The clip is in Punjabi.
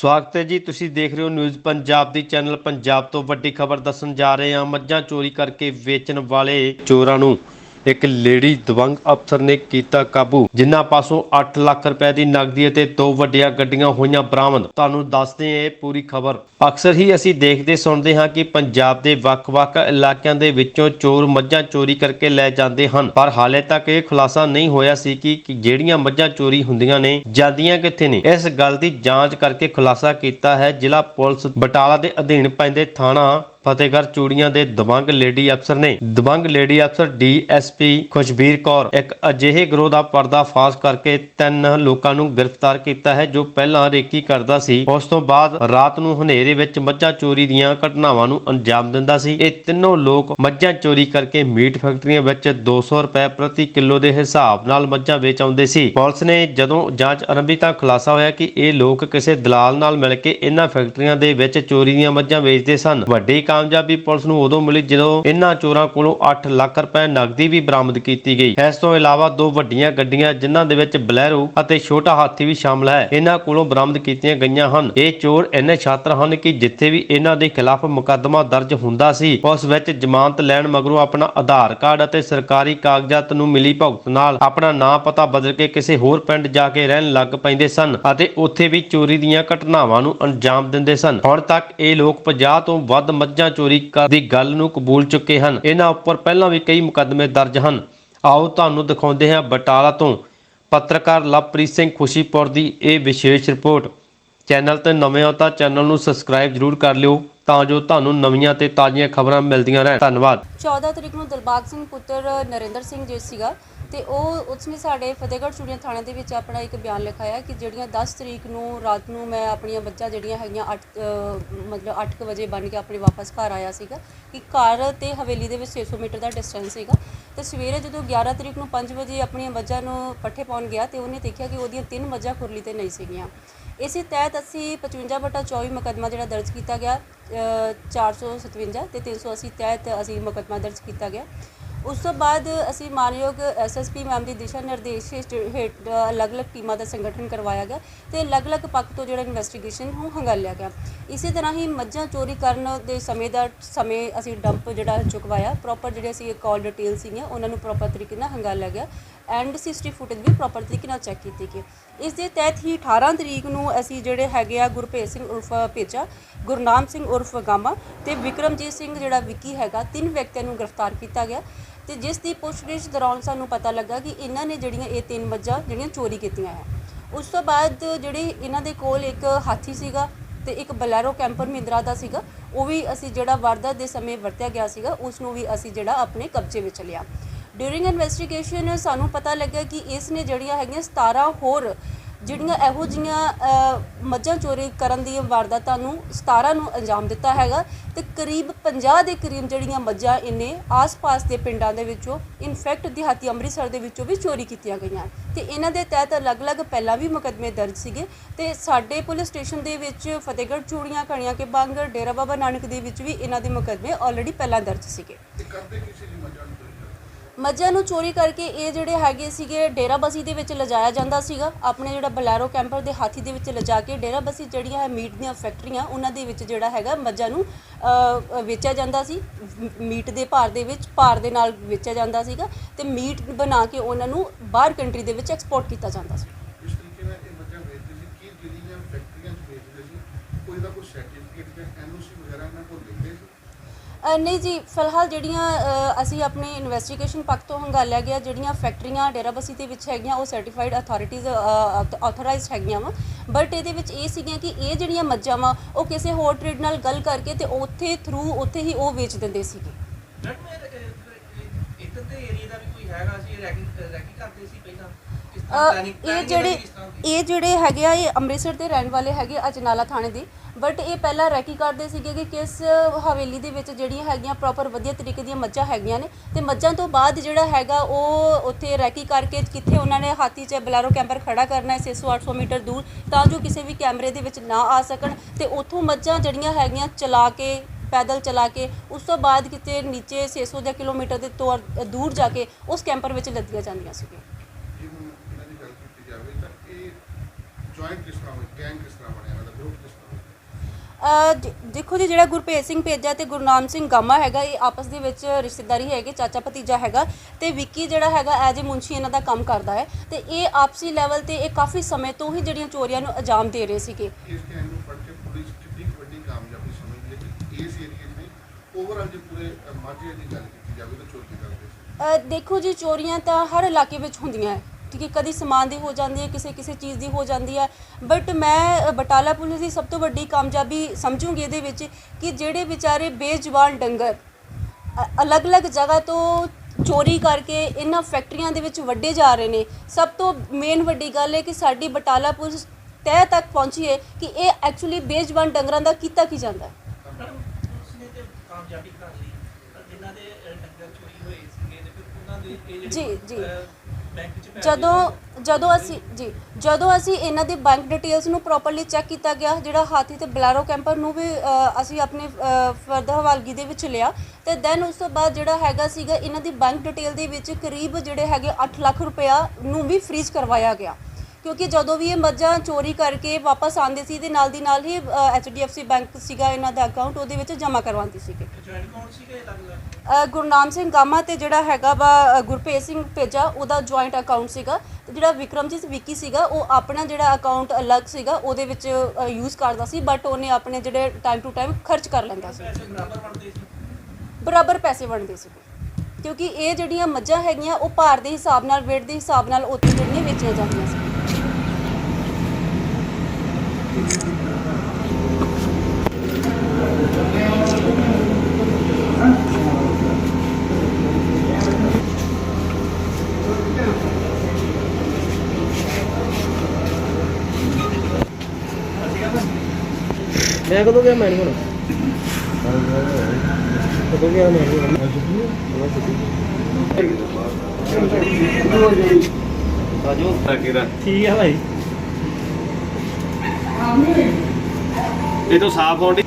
ਸਵਾਗਤ ਹੈ ਜੀ। ਤੁਸੀਂ ਦੇਖ ਰਹੇ ਹੋ ਨਿਊਜ਼ ਪੰਜਾਬ ਦੀ ਚੈਨਲ। ਪੰਜਾਬ ਤੋਂ ਵੱਡੀ ਖਬਰ ਦੱਸਣ ਜਾ ਰਹੇ ਹਾਂ। ਮੱਝਾਂ ਚੋਰੀ ਕਰਕੇ ਵੇਚਣ ਵਾਲੇ ਚੋਰਾਂ ਨੂੰ ਇੱਕ ਲੇਡੀ ਦਵੰਗ ਅਫਸਰ ਨੇ ਕੀਤਾ ਕਾਬੂ, ਜਿਨ੍ਹਾਂ ਪਾਸੋਂ 8 ਲੱਖ ਰੁਪਏ ਦੀ ਨਕਦੀ ਅਤੇ ਦੋ ਵੱਡੀਆਂ ਗੱਡੀਆਂ ਹੋਈਆਂ ਬਰਾਮਦ। ਤੁਹਾਨੂੰ ਦੱਸਦੇ ਹਾਂ ਇਹ ਪੂਰੀ ਖਬਰ। ਅਕਸਰ ਹੀ ਅਸੀਂ ਦੇਖਦੇ ਸੁਣਦੇ ਹਾਂ ਕਿ ਪੰਜਾਬ ਦੇ ਵੱਖ-ਵੱਖ ਇਲਾਕਿਆਂ ਦੇ ਵਿੱਚੋਂ ਚੋਰ ਮੱਝਾਂ ਚੋਰੀ ਕਰਕੇ ਲੈ ਜਾਂਦੇ ਹਨ। ਪਰ ਹਾਲੇ ਤੱਕ ਇਹ ਖੁਲਾਸਾ ਨਹੀਂ ਹੋਇਆ ਸੀ ਕਿ ਕਿ ਜਿਹੜੀਆਂ ਮੱਝਾਂ ਚੋਰੀ ਹੁੰਦੀਆਂ ਨੇ, ਜਾਂਦੀਆਂ ਕਿੱਥੇ ਨੇ। ਇਸ ਗੱਲ ਦੀ ਜਾਂਚ ਕਰਕੇ ਖੁਲਾਸਾ ਕੀਤਾ ਹੈ ਜ਼ਿਲ੍ਹਾ ਪੁਲਿਸ ਬਟਾਲਾ ਦੇ ਅਧੀਨ ਪੈਂਦੇ ਥਾਣਾ ਫਤਿਹਗੜ੍ਹ ਚੂੜੀਆਂ ਦੇ ਦਬੰਗ ਲੇਡੀ ਅਫਸਰ ਨੇ ਦਬੰਗ ਲੇਡੀ ਅਫਸਰ ਡੀਐਸਪੀ ਖੁਸ਼ਬੀਰ ਕੌਰ ਇੱਕ ਅਜਿਹੇ ਗਰੋਹ ਦਾ ਪਰਦਾਫਾਸ਼ ਕਰਕੇ ਤਿੰਨ ਲੋਕਾਂ ਨੂੰ ਗ੍ਰਿਫਤਾਰ ਕੀਤਾ ਹੈ ਜੋ ਪਹਿਲਾਂ ਰੇਕੀ ਕਰਦਾ ਸੀ। ਉਸ ਤੋਂ ਬਾਅਦ ਰਾਤ ਨੂੰ ਹਨੇਰੇ ਵਿੱਚ ਮੱਝਾਂ ਚੋਰੀ ਦੀਆਂ ਘਟਨਾਵਾਂ ਨੂੰ ਅੰਜਾਮ ਦਿੰਦਾ ਸੀ। ਇਹ ਤਿੰਨੋਂ ਲੋਕ ਮੱਝਾਂ ਚੋਰੀ ਕਰਕੇ ਮੀਟ ਫੈਕਟਰੀਆਂ ਵਿੱਚ 200 ਰੁਪਏ ਪ੍ਰਤੀ ਕਿਲੋ ਦੇ ਹਿਸਾਬ ਨਾਲ ਮੱਝਾਂ ਵੇਚ ਆਉਂਦੇ ਸੀ। ਪੁਲਿਸ ਨੇ ਜਦੋਂ ਜਾਂਚ ਆਰੰਭੀ ਤਾਂ ਖੁਲਾਸਾ ਹੋਇਆ ਕਿ ਇਹ ਲੋਕ ਕਿਸੇ ਦਲਾਲ ਨਾਲ ਮਿਲ ਕੇ ਇਹਨਾਂ ਫੈਕਟਰੀਆਂ ਦੇ ਵਿੱਚ ਚੋਰੀ ਦੀਆਂ ਮੱਝਾਂ ਵੇਚਦੇ ਸਨ। ਵੱਡੀ ਕਾਮਯਾਬੀ ਪੁਲਿਸ ਨੂੰ ਉਦੋਂ ਮਿਲੀ ਜਦੋਂ ਇਹਨਾਂ ਚੋਰਾਂ ਕੋਲੋਂ 8 ਲੱਖ ਰੁਪਏ ਨਕਦੀ ਵੀ ਬਰਾਮਦ ਕੀਤੀ ਗਈ। ਇਸ ਤੋਂ ਇਲਾਵਾ ਦੋ ਵੱਡੀਆਂ ਗੱਡੀਆਂ, ਜਿਨ੍ਹਾਂ ਦੇ ਵਿੱਚ ਬਲੈਰੋ ਅਤੇ ਛੋਟਾ ਹਾਥੀ ਵੀ ਸ਼ਾਮਲ ਹੈ, ਇਹਨਾਂ ਕੋਲੋਂ ਬਰਾਮਦ ਕੀਤੀਆਂ ਗਈਆਂ ਹਨ। ਇਹ ਚੋਰ ਇੰਨੇ ਛਾਤਰ ਹਨ ਕਿ ਜਿੱਥੇ ਵੀ ਇਹਨਾਂ ਦੇ ਖਿਲਾਫ ਮੁਕੱਦਮਾ ਦਰਜ ਹੁੰਦਾ ਸੀ, ਉਸ ਵਿੱਚ ਜ਼ਮਾਨਤ ਲੈਣ ਮਗਰੋਂ ਆਪਣਾ ਆਧਾਰ ਕਾਰਡ ਅਤੇ ਸਰਕਾਰੀ ਕਾਗਜ਼ਾਤ ਨੂੰ ਮਿਲੀ ਭੁਗਤ ਨਾਲ ਆਪਣਾ ਨਾਂ ਪਤਾ ਬਦਲ ਕੇ ਕਿਸੇ ਹੋਰ ਪਿੰਡ ਜਾ ਕੇ ਰਹਿਣ ਲੱਗ ਪੈਂਦੇ ਸਨ ਅਤੇ ਉੱਥੇ ਵੀ ਚੋਰੀ ਦੀਆਂ ਘਟਨਾਵਾਂ ਨੂੰ ਅੰਜਾਮ ਦਿੰਦੇ ਸਨ। ਹੁਣ ਤੱਕ ਇਹ ਲੋਕ 50 ਤੋਂ ਵੱਧ ਮੱਝਾਂ ਚੋਰੀ ਕਰਨ ਦੀ ਗੱਲ ਨੂੰ ਕਬੂਲ ਚੁੱਕੇ ਹਨ। ਇਹਨਾਂ ਉੱਪਰ ਪਹਿਲਾਂ ਵੀ ਕਈ ਮੁਕੱਦਮੇ ਦਰਜ ਹਨ। ਆਓ ਤੁਹਾਨੂੰ ਦਿਖਾਉਂਦੇ ਹਾਂ ਬਟਾਲਾ ਤੋਂ। ਪੱਤਰਕਾਰ ਲਵਪ੍ਰੀਤ ਸਿੰਘ ਖੁਸ਼ੀਪੁਰ ਦੀ ਇਹ ਵਿਸ਼ੇਸ਼ ਰਿਪੋਰਟ। ਚੈਨਲ ਤੇ ਨਵੇਂ ਹੋ ਤਾਂ ਚੈਨਲ ਨੂੰ ਸਬਸਕ੍ਰਾਈਬ ਜ਼ਰੂਰ ਕਰ ਲਿਓ। ਤਾਂ ਜੋ ਤੁਹਾਨੂੰ ਨਵੀਆਂ ਤੇ ਤਾਜ਼ੀਆਂ ਖਬਰਾਂ ਮਿਲਦੀਆਂ ਰਹਿਣ। ਧੰਨਵਾਦ। 14 ਤਰੀਕ ਨੂੰ ਦਿਲਬਾਗ ਸਿੰਘ ਪੁੱਤਰ ਨਰਿੰਦਰ ਸਿੰਘ ਜੀ ਸੀਗਾ ਤੇ ਉਹ ਉਸਨੇ ਸਾਡੇ ਫਤਿਹਗੜ੍ਹ ਚੂੜੀਆਂ ਥਾਣੇ ਦੇ ਵਿੱਚ ਆਪਣਾ ਇੱਕ ਬਿਆਨ ਲਿਖਾਇਆ ਕਿ ਜਿਹੜੀਆਂ 10 ਤਰੀਕ ਨੂੰ ਰਾਤ ਨੂੰ ਮੈਂ ਆਪਣੀਆਂ ਬੱਚਾ ਜਿਹੜੀਆਂ ਹੈਗੀਆਂ 8 ਮਤਲਬ 8 ਵਜੇ ਬਣ ਕੇ ਆਪਣੇ ਵਾਪਸ ਘਰ ਆਇਆ ਸੀਗਾ ਕਿ ਘਰ ਤੇ ਹਵੇਲੀ ਦੇ ਵਿੱਚ 600 ਮੀਟਰ ਦਾ ਡਿਸਟੈਂਸ ਸੀਗਾ। ਤੇ ਸਵੇਰੇ ਜਦੋਂ 11 ਤਰੀਕ ਨੂੰ 5 ਵਜੇ ਆਪਣੀਆਂ ਮੱਝਾਂ ਨੂੰ ਪੱਠੇ ਪਾਉਣ ਗਿਆ ਤੇ ਉਹਨੇ ਦੇਖਿਆ ਕਿ ਉਹਦੀਆਂ ਤਿੰਨ ਮੱਝਾਂ ਖੁਰਲੀ ਤੇ ਨਹੀਂ ਸੀਗੀਆਂ। ਇਸੇ ਤਹਿਤ ਅਸੀਂ 55 ਬਟਾ 24 ਮੁਕੱਦਮਾ ਜਿਹੜਾ ਦਰਜ ਕੀਤਾ ਗਿਆ ਅ, 457 ਤੇ 380 ਤਹਿਤ ਅਸੀਂ ਮੁਕੱਦਮਾ ਦਰਜ ਕੀਤਾ ਗਿਆ। ਉਸ ਤੋਂ ਬਾਅਦ ਅਸੀਂ ਮਾਨਯੋਗ ਐਸਐਸਪੀ ਮੈਮ ਦੀ ਦਿਸ਼ਾ ਨਿਰਦੇਸ਼ ਹੇਠ ਹੇਠ ਅਲੱਗ-ਅਲੱਗ ਟੀਮਾਂ ਦਾ ਸੰਗਠਨ ਕਰਵਾਇਆ ਗਿਆ ਤੇ ਅਲੱਗ-ਅਲੱਗ ਪੱਖ ਤੋਂ ਜਿਹੜਾ ਇਨਵੈਸਟੀਗੇਸ਼ਨ ਨੂੰ ਹੰਗਾਲਿਆ ਗਿਆ। ਇਸੇ ਤਰ੍ਹਾਂ ਹੀ ਮੱਝਾਂ ਚੋਰੀ ਕਰਨ ਦੇ ਸਮੇਂ ਦਾ ਸਮੇਂ ਅਸੀਂ ਡੰਪ ਜਿਹੜਾ ਚੁਕਵਾਇਆ। ਪ੍ਰੋਪਰ ਜਿਹੜੇ ਅਸੀਂ ਕਾਲ ਡਿਟੇਲ ਸੀਗੀਆਂ ਉਹਨਾਂ ਨੂੰ ਪ੍ਰੋਪਰ ਤਰੀਕੇ ਨਾਲ ਹੰਗਾਲਿਆ ਗਿਆ। ਐਂਡ ਸੀਸੀਟੀਵੀ ਫੁਟੇਜ ਵੀ ਪ੍ਰੋਪਰ ਤਰੀਕੇ ਨਾਲ ਚੈੱਕ ਕੀਤੀ ਗਈ। ਇਸ ਦੇ ਤਹਿਤ ਹੀ 18 ਤਰੀਕ ਨੂੰ ਅਸੀਂ ਜਿਹੜੇ ਹੈਗੇ ਆ ਗੁਰਭੇਜ ਸਿੰਘ ਉਰਫ ਭੇਜਾ ਗੁਰਨਾਮ ਸਿੰਘ ਉਰਫ ਗਾਮਾ ਤੇ ਵਿਕਰਮਜੀਤ ਸਿੰਘ ਜਿਹੜਾ ਵਿੱਕੀ ਹੈਗਾ, ਤਿੰਨ ਵਿਅਕਤੀਆਂ ਨੂੰ ਗ੍ਰਿਫਤਾਰ ਕੀਤਾ ਗਿਆ ਤੇ ਜਿਸ ਦੀ ਪੁੱਛਗਿੱਛ ਦੌਰਾਨ ਸਾਨੂੰ ਪਤਾ ਲੱਗਾ ਕਿ ਇਹਨਾਂ ਨੇ ਜਿਹੜੀਆਂ ਇਹ ਤਿੰਨ ਮੱਝਾਂ ਜਿਹੜੀਆਂ ਚੋਰੀ ਕੀਤੀਆਂ ਹੈ। ਉਸ ਤੋਂ ਬਾਅਦ ਜਿਹੜੇ ਇਹਨਾਂ ਦੇ ਕੋਲ ਇੱਕ ਹਾਥੀ ਸੀਗਾ ਤੇ ਇੱਕ ਬਲੈਰੋ ਕੈਂਪਰ ਮਹਿੰਦਰਾ ਦਾ ਸੀਗਾ, ਉਹ ਵੀ ਅਸੀਂ ਜਿਹੜਾ ਵਾਰਦਾਤ ਦੇ ਸਮੇਂ ਵਰਤਿਆ ਗਿਆ ਸੀਗਾ, ਉਸ ਨੂੰ ਵੀ ਅਸੀਂ ਜਿਹੜਾ ਆਪਣੇ ਕਬਜ਼ੇ ਵਿੱਚ ਲਿਆ। ਡਿਊਰਿੰਗ ਇਨਵੈਸਟੀਗੇਸ਼ਨ ਸਾਨੂੰ ਪਤਾ ਲੱਗਾ ਕਿ ਇਸ ਨੇ ਜਿਹੜੀਆਂ ਹੈਗੀਆਂ 17 ਹੋਰ ਜਿਹੜੀਆਂ ਇਹੋ ਜੀਆਂ ਮੱਝਾਂ ਚੋਰੀ ਕਰਨ ਦੀਆਂ ਵਾਰਦਾਤਾਂ ਨੂੰ 17 ਨੂੰ ਅੰਜਾਮ ਦਿੱਤਾ ਹੈਗਾ ਤੇ ਕਰੀਬ 50 ਦੇ ਕਰੀਬ ਜਿਹੜੀਆਂ ਮੱਝਾਂ ਇਹਨੇ ਆਸ-ਪਾਸ ਦੇ ਪਿੰਡਾਂ ਦੇ ਵਿੱਚੋਂ ਇਨਫੈਕਟ ਦਿਹਾਤੀ ਅੰਮ੍ਰਿਤਸਰ ਦੇ ਵਿੱਚੋਂ ਵੀ ਚੋਰੀ ਕੀਤੀਆਂ ਗਈਆਂ। ਤੇ ਇਹਨਾਂ ਦੇ ਤਹਿਤ ਅਲੱਗ-ਅਲੱਗ ਪਹਿਲਾਂ ਵੀ ਮੁਕੱਦਮੇ ਦਰਜ ਸੀਗੇ ਤੇ ਸਾਡੇ ਪੁਲਿਸ ਸਟੇਸ਼ਨ ਦੇ ਵਿੱਚ ਫਤਿਹਗੜ੍ਹ ਚੂੜੀਆਂ ਕਣੀਆਂ ਕੇ ਬਾਂਗਰ, ਡੇਰਾ ਬਾਬਾ ਨਾਨਕ ਦੇ ਵਿੱਚ ਵੀ ਇਹਨਾਂ ਦੇ ਮੁਕੱਦਮੇ ਆਲਰੇਡੀ ਪਹਿਲਾਂ ਦਰਜ ਸੀਗੇ। ਮੱਝਾਂ ਮੱਝਾਂ ਨੂੰ ਚੋਰੀ ਕਰਕੇ ਇਹ ਜਿਹੜੇ ਹੈਗੇ ਸੀਗੇ ਡੇਰਾਬੱਸੀ ਦੇ ਵਿੱਚ ਲਿਜਾਇਆ ਜਾਂਦਾ ਸੀਗਾ। ਆਪਣੇ ਜਿਹੜਾ ਬਲੈਰੋ ਕੈਂਪਰ ਦੇ ਹਾਥੀ ਦੇ ਵਿੱਚ ਲਿਜਾ ਕੇ ਡੇਰਾਬੱਸੀ ਜਿਹੜੀਆਂ ਹੈ ਮੀਟ ਦੀਆਂ ਫੈਕਟਰੀਆਂ, ਉਹਨਾਂ ਦੇ ਵਿੱਚ ਜਿਹੜਾ ਹੈਗਾ ਮੱਝਾਂ ਨੂੰ ਵੇਚਿਆ ਜਾਂਦਾ ਸੀ। ਮੀਟ ਦੇ ਭਾਰ ਦੇ ਵਿੱਚ, ਭਾਰ ਦੇ ਨਾਲ ਵੇਚਿਆ ਜਾਂਦਾ ਸੀਗਾ ਤੇ ਮੀਟ ਬਣਾ ਕੇ ਉਹਨਾਂ ਨੂੰ ਬਾਹਰ ਕੰਟਰੀ ਦੇ ਵਿੱਚ ਐਕਸਪੋਰਟ ਕੀਤਾ ਜਾਂਦਾ ਸੀ। ਇਸ ਤਰੀਕੇ ਨਾਲ ਇਹ ਮੱਝਾਂ ਵੇਚਦੇ ਸੀ। ਕੀ ਜਿਹੜੀਆਂ ਫੈਕਟਰੀਆਂ 'ਚ ਵੇਚਦੇ ਸੀ? ਕੋਈ ਦਾ ਕੋਈ ਸਰਟੀਫਿਕੇਟ ਜਾਂ ਐਨਓਸੀ ਵਗੈਰਾ ਇਹਨਾਂ ਕੋਲ ਦਿੰਦੇ ਸੀ? ਨਹੀਂ ਜੀ, ਫਿਲਹਾਲ ਜਿਹੜੀਆਂ ਅਸੀਂ ਆਪਣੇ ਇਨਵੈਸਟੀਗੇਸ਼ਨ ਪੱਖ ਤੋਂ ਹੰਗਾਲਿਆ ਗਿਆ, ਜਿਹੜੀਆਂ ਫੈਕਟਰੀਆਂ ਡੇਰਾਬੱਸੀ ਦੇ ਵਿੱਚ ਹੈਗੀਆਂ, ਉਹ ਸਰਟੀਫਾਈਡ ਅਥਾਰਟੀਜ਼ ਆਥੋਰਾਈਜ਼ਡ ਹੈਗੀਆਂ ਵਾ। ਬਟ ਇਹਦੇ ਵਿੱਚ ਇਹ ਸੀਗੀਆਂ ਕਿ ਇਹ ਜਿਹੜੀਆਂ ਮੱਝਾਂ ਵਾ, ਉਹ ਕਿਸੇ ਹੋਰ ਟ੍ਰੇਡ ਨਾਲ ਗੱਲ ਕਰਕੇ ਤੇ ਉੱਥੇ ਥਰੂ ਉੱਥੇ ਹੀ ਉਹ ਵੇਚ ਦਿੰਦੇ ਸੀਗੇ ਮੈਡਮ ਇਹ ਇੱਧਰ ਦੇ ਏਰੀਆ ਦਾ ਵੀ ਕੋਈ ਹੈਗਾ ਸੀ ਰੈਕਿੰਗ ਰੈਕਿੰਗ ਕਰਦੇ ਸੀ ਪਹਿਲਾਂ। ਇਸ ਤਰ੍ਹਾਂ ਅ, planning- ਇਹ planning ਜਿਹੜੇ ਤਰ੍ਹਾਂ ਦੀ? ਇਹ ਜਿਹੜੇ ਹੈਗੇ ਆ ਇਹ ਅੰਮ੍ਰਿਤਸਰ ਦੇ ਰਹਿਣ ਵਾਲੇ ਹੈਗੇ ਅਜਨਾਲਾ ਥਾਣੇ ਦੇ। ਬਟ ਇਹ ਪਹਿਲਾਂ ਰੈਕੀ ਕਰਦੇ ਸੀਗੇ ਕਿ ਕਿਸ ਹਵੇਲੀ ਦੇ ਵਿੱਚ ਜਿਹੜੀਆਂ ਹੈਗੀਆਂ ਪ੍ਰੋਪਰ ਵਧੀਆ ਤਰੀਕੇ ਦੀਆਂ ਮੱਝਾਂ ਹੈਗੀਆਂ ਨੇ। ਤੇ ਮੱਝਾਂ ਤੋਂ ਬਾਅਦ ਜਿਹੜਾ ਹੈਗਾ ਉਹ ਉੱਥੇ ਰੈਕੀ ਕਰਕੇ ਕਿੱਥੇ ਉਹਨਾਂ ਨੇ ਹਾਥੀ 'ਚ ਬਲੈਰੋ ਕੈਂਪਰ ਖੜਾ ਕਰਨਾ ਹੈ 600 800 ਮੀਟਰ ਦੂਰ ਤਾਂ ਜੋ ਕਿਸੇ ਵੀ ਕੈਮਰੇ ਦੇ ਵਿੱਚ ਨਾ ਆ ਸਕਣ। ਤੇ ਉੱਥੋਂ ਮੱਝਾਂ ਜਿਹੜੀਆਂ ਹੈਗੀਆਂ ਚਲਾ ਕੇ ਪੈਦਲ ਚਲਾ ਕੇ ਉਸ ਤੋਂ ਬਾਅਦ ਕਿਤੇ ਨੀਚੇ 600 ਦੇ ਕਿਲੋਮੀਟਰ ਦੇ ਤੌਰ ਦੂਰ ਜਾ ਕੇ ਉਸ ਕੈਂਪਰ ਵਿੱਚ ਲੱਦੀਆਂ ਜਾਂਦੀਆਂ ਸੀਗੀਆਂ। ਜੇ ਹੁਣ ਇਹਨਾਂ ਦੀ ਗੱਲ ਕੀਤੀ ਜਾਵੇ ਤਾਂ ਇਹ ਜੁਆਇੰਟ ਕਿਸ ਤਰ੍ਹਾਂ ਹੋਈ ਗੈਂਗ ਕਿਸ ਤਰ੍ਹਾਂ ਬਣਿਆ ਇਹਨਾਂ ਦਾ ਗਰੁੱਪ ਕਿਸ ਅਹ ਜ- ਦੇਖੋ ਜੀ ਜਿਹੜਾ ਗੁਰਭੇਜ ਸਿੰਘ ਪੇਜਾ ਤੇ ਗੁਰਨਾਮ ਸਿੰਘ ਗਾਮਾ ਹੈਗਾ ਇਹ ਆਪਸ ਦੇ ਵਿੱਚ ਰਿਸ਼ਤੇਦਾਰੀ ਹੈਗੇ ਚਾਚਾ ਭਤੀਜਾ ਹੈਗਾ ਤੇ ਵਿੱਕੀ ਜਿਹੜਾ ਹੈਗਾ ਐਜ ਏ ਮੁੰਸ਼ੀ ਇਹਨਾਂ ਦਾ ਕੰਮ ਕਰਦਾ ਹੈ ਤੇ ਇਹ ਆਪਸੀ ਲੈਵਲ ਤੇ ਇਹ ਕਾਫੀ ਸਮੇਂ ਤੋਂ ਹੀ ਜਿਹੜੀਆਂ ਚੋਰੀਆਂ ਨੂੰ ਅੰਜਾਮ ਦੇ ਰਹੇ ਸੀਗੇ। ਇਸ ਨੂੰ ਫੜ ਕੇ ਪੁਲਿਸ ਕਿੰਨੀ ਕੁ ਵੱਡੀ ਕਾਮਯਾਬੀ ਸਮਝਦੀ ਹੈ ਕਿ ਇਸ ਏਰੀਏ 'ਚ ਨਹੀਂ ਓਵਰਆਲ ਜੇ ਪੂਰੇ ਮਾਝੇ ਦੀ ਗੱਲ ਕੀਤੀ ਜਾਵੇ ਤਾਂ ਚੋਰੀ ਕਰਦੇ ਸੀ ਦੇਖੋ ਜੀ, ਚੋਰੀਆਂ ਤਾਂ ਹਰ ਇਲਾਕੇ ਵਿੱਚ ਹੁੰਦੀਆਂ ਹੈ। ਠੀਕ ਹੈ, ਕਦੀ ਸਮਾਨ ਦੀ ਹੋ ਜਾਂਦੀ ਹੈ, ਕਿਸੇ ਕਿਸੇ ਚੀਜ਼ ਦੀ ਹੋ ਜਾਂਦੀ ਹੈ। ਬਟ ਮੈਂ ਬਟਾਲਾ ਪੁਲਿਸ ਦੀ ਸਭ ਤੋਂ ਵੱਡੀ ਕਾਮਯਾਬੀ ਸਮਝੂੰਗੀ ਇਹਦੇ ਵਿੱਚ ਕਿ ਜਿਹੜੇ ਵਿਚਾਰੇ ਬੇਜਵਾਨ ਡੰਗਰ ਅਲੱਗ-ਅਲੱਗ ਜਗ੍ਹਾ ਤੋਂ ਚੋਰੀ ਕਰਕੇ ਇਹਨਾਂ ਫੈਕਟਰੀਆਂ ਦੇ ਵਿੱਚ ਵੱਡੇ ਜਾ ਰਹੇ ਨੇ। ਸਭ ਤੋਂ ਮੇਨ ਵੱਡੀ ਗੱਲ ਹੈ ਕਿ ਸਾਡੀ ਬਟਾਲਾ ਪੁਲਿਸ ਤਹਿ ਤੱਕ ਪਹੁੰਚੀ ਹੈ ਕਿ ਇਹ ਐਕਚੁਅਲੀ ਬੇਜ਼ੁਬਾਨ ਡੰਗਰਾਂ ਦਾ ਕੀਤਾ ਕੀ ਜਾਂਦਾ ਹੈ। ਕਾਮਯਾਬੀ ਕਰ ਲਈ ਪਰ ਜਿਨ੍ਹਾਂ ਦੇ ਅਹ, ਡੰਗਰ ਚੋਰੀ ਹੋਏ ਸੀਗੇ ਤੇ ਫਿਰ ਉਹਨਾਂ ਦੇ ਇਹ ਜੀ, ਜੀ। ਅਹ, ਬੈਂਕ 'ਚ ਪੈਸੇ ਜਦੋਂ ਜਦੋਂ ਅਸੀਂ ਜੀ ਜਦੋਂ ਅਸੀਂ ਇਹਨਾਂ ਦੀ ਬੈਂਕ ਡਿਟੇਲਸ ਨੂੰ ਪ੍ਰੋਪਰਲੀ ਚੈੱਕ ਕੀਤਾ ਗਿਆ ਜਿਹੜਾ ਹਾਥੀ ਤੇ ਬਲੈਰੋ ਕੈਂਪਰ ਨੂੰ ਵੀ ਅ, ਅਸੀਂ ਆਪਣੇ ਫਰਦਰ ਹਵਾਲਗੀ ਦੇ ਵਿੱਚ ਲਿਆ ਤੇ ਦੈਨ ਉਸ ਤੋਂ ਬਾਅਦ ਜਿਹੜਾ ਹੈਗਾ ਸੀਗਾ ਇਹਨਾਂ ਦੀ ਬੈਂਕ ਡਿਟੇਲ ਦੇ ਵਿੱਚ ਕਰੀਬ ਜਿਹੜੇ ਹੈਗੇ 8 ਲੱਖ ਰੁਪਇਆ ਨੂੰ ਵੀ ਫ੍ਰੀਜ਼ ਕਰਵਾਇਆ ਗਿਆ ਕਿਉਂਕਿ ਜਦੋਂ ਵੀ ਇਹ ਮੱਝਾਂ ਚੋਰੀ ਕਰਕੇ ਵਾਪਸ ਆਉਂਦੇ ਸੀ ਤੇ ਨਾਲ ਦੀ ਨਾਲ ਹੀ HDFC ਬੈਂਕ ਸੀਗਾ ਇਹਨਾਂ ਦਾ ਅਕਾਊਂਟ ਉਹਦੇ ਵਿੱਚ ਜਮ੍ਹਾਂ ਕਰਵਾਉਂਦੇ ਸੀਗੇ। ਜੁਆਇੰਟ ਅਕਾਊਂਟ ਸੀਗੇ ਅਲੱਗ-ਅਲੱਗ ਅ, ਗੁਰਨਾਮ ਸਿੰਘ ਗਾਮਾ ਤੇ ਜਿਹੜਾ ਹੈਗਾ ਵਾ ਗੁਰਪ੍ਰੀਤ ਸਿੰਘ ਭੇਜਾ ਉਹਦਾ ਜੁਆਇੰਟ ਅਕਾਊਂਟ ਸੀਗਾ। ਤੇ ਜਿਹੜਾ ਵਿਕਰਮਜੀਤ ਵਿੱਕੀ ਸੀਗਾ ਉਹ ਆਪਣਾ ਜਿਹੜਾ ਅਕਾਊਂਟ ਅਲੱਗ ਸੀਗਾ ਉਹਦੇ ਵਿੱਚ ਯੂਜ਼ ਕਰਦਾ ਸੀ ਬਟ ਉਹਨੇ ਆਪਣੇ ਜਿਹੜੇ ਟਾਈਮ ਟੂ ਟਾਈਮ ਖਰਚ ਕਰ ਲੈਂਦਾ ਸੀ। ਬਰਾਬਰ ਪੈਸੇ ਵੰਡਦੇ ਸੀ। ਕਿਉਂਕਿ ਇਹ ਜਿਹੜੀਆਂ ਮੱਝਾਂ ਹੈਗੀਆਂ ਉਹ ਭਾਰ ਦੇ ਹਿਸਾਬ ਨਾਲ weight ਦੇ ਹਿਸਾਬ ਨਾਲ ਉੱਥੇ ਜਿਹੜੀਆਂ ਵੇਚੀਆਂ ਜਾਂਦੀਆਂ ਸੀ। ਮੈਂ ਕਦੋਂ ਗਿਆ ਮੈਂ ਨਹੀਂ ਹੁਣ? ਕਦੋਂ ਗਿਆ ਮੈਂ ਨਹੀਂ ਆਜੋ। ਤੱਕੀਰਾ ਠੀਕ ਹੈ ਭਾਈ? ਇਹ ਤੋਂ ਸਾਫ਼ ਹੋਣ ਦੀ